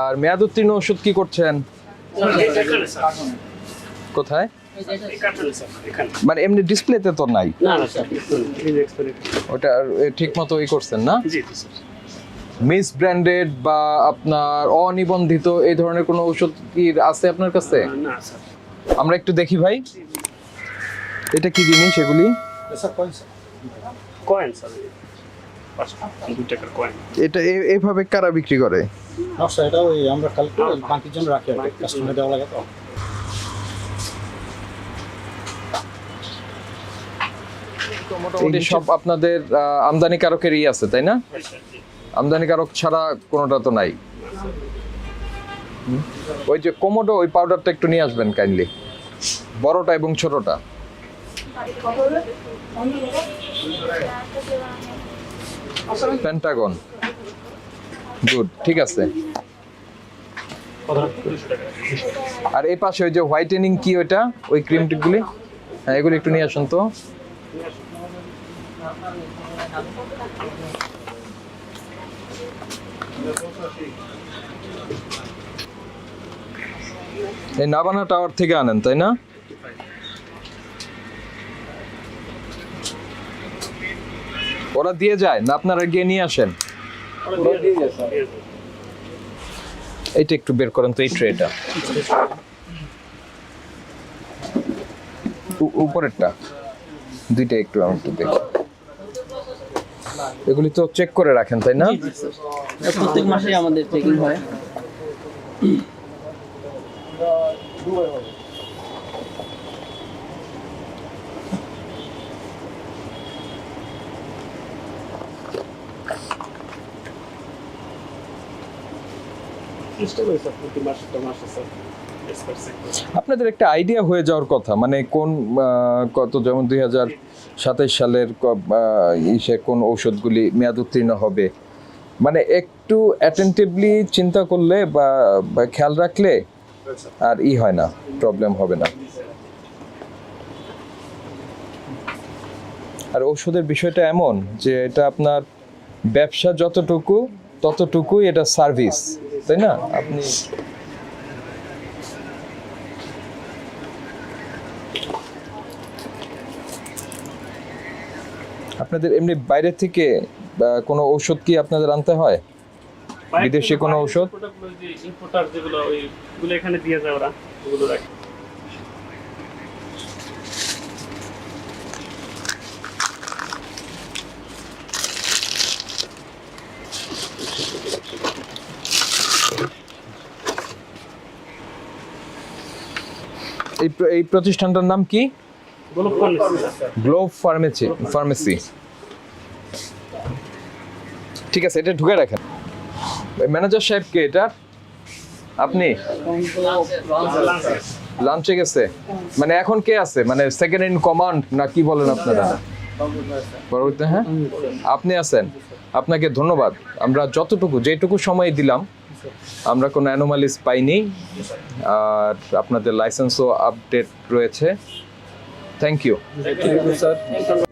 আর মেয়াদ উত্তীর্ণ ওষুধ কি করছেন? কোথায়? মানে এমনি ডিসপ্লেতে তো নাই। ওটা ঠিক মতো ই করছেন না? মিস ব্র্যান্ডেড বা আপনার অনিবন্ধিত এই ধরনের কোনো ওষুধ কি আছে আপনার কাছে? আমরা একটু দেখি ভাই। এটা কি জিনিস এগুলি? কয়েন স্যার পাঁচটা দু টাকার কয়েন এটা এ- এইভাবে কারা বিক্রি করে? নকশা এটা ওই আমরা কালকে বাকির জন্য রাখি আর কাস্টমার দেওয়া লাগে তো। মোটামুটি সব আপনাদের আহ, আমদানিকারকেরই আছে তাই না? আমদানিকারক ছাড়া কোনোটা তো নাই। ওই যে কোমোডো ওই পাউডারটা একটু নিয়ে আসবেন কাইন্ডলি বড়টা এবং ছোটটা। পেন্টাগন গুড ঠিক আছে। আর এই পাশে ওই যে হোয়াইটেনিং কি ওইটা? ওই ক্রিম টিপগুলি? হ্যাঁ এগুলি একটু নিয়ে আসুন তো। এই নাবানা টাওয়ার থেকে আনেন, তাই না? ওরা দিয়ে যায় না আপনারা গিয়ে নিয়ে আসেন? এইটা একটু বের করেন তো, এই ট্রেটা। উপরেরটা। দুইটা একটু আমি একটু দেখি। এগুলি তো চেক করে রাখেন, তাই না? প্রত্যেক মাসে আমাদের চেকিং হয়। মাসে আপনাদের একটা আইডিয়া হয়ে যাওয়ার কথা মানে কোন কত, যেমন দুই হাজার সাতাইশ সালের ইসে কোন ঔষধগুলি মেয়াদ উত্তীর্ণ হবে? মানে একটু অ্যাটেন্টিভলি চিন্তা করলে বা খেয়াল রাখলে আর ই হয় না প্রবলেম হবে না। আর ঔষধের বিষয়টা এমন যে এটা আপনার ব্যবসা যতটুকু, ততটুকুই এটা সার্ভিস তাই না? আপনি আপনাদের এমনি বাইরে থেকে কোনো ঔষধ কি আপনাদের আনতে হয়? বিদেশে কোনো ঔষধ? ইম্পোর্টার যেগুলো ওইগুলো এখানে দিয়ে যায় ওরা ওগুলো রাখে। এই প্রতিষ্ঠানটার নাম কি? গ্লোব ফার্মেসি ফার্মেসি ঠিক আছে এটা ঢুকে রাখেন। ম্যানেজার সাহেব কে এটা? আপনি? লাঞ্চে গেছে। মানে এখন কে আছে? মানে সেকেন্ড ইন কমান্ড না কি বলেন আপনারা? পরবর্তী হ্যাঁ? আপনি আছেন। আপনাকে ধন্যবাদ। আমরা যতটুকু যেটুকু সময় দিলাম আমরা কোনো অ্যানোমালিস পাইনি আর আপনাদের লাইসেন্সও আপডেট রয়েছে। Thank you sir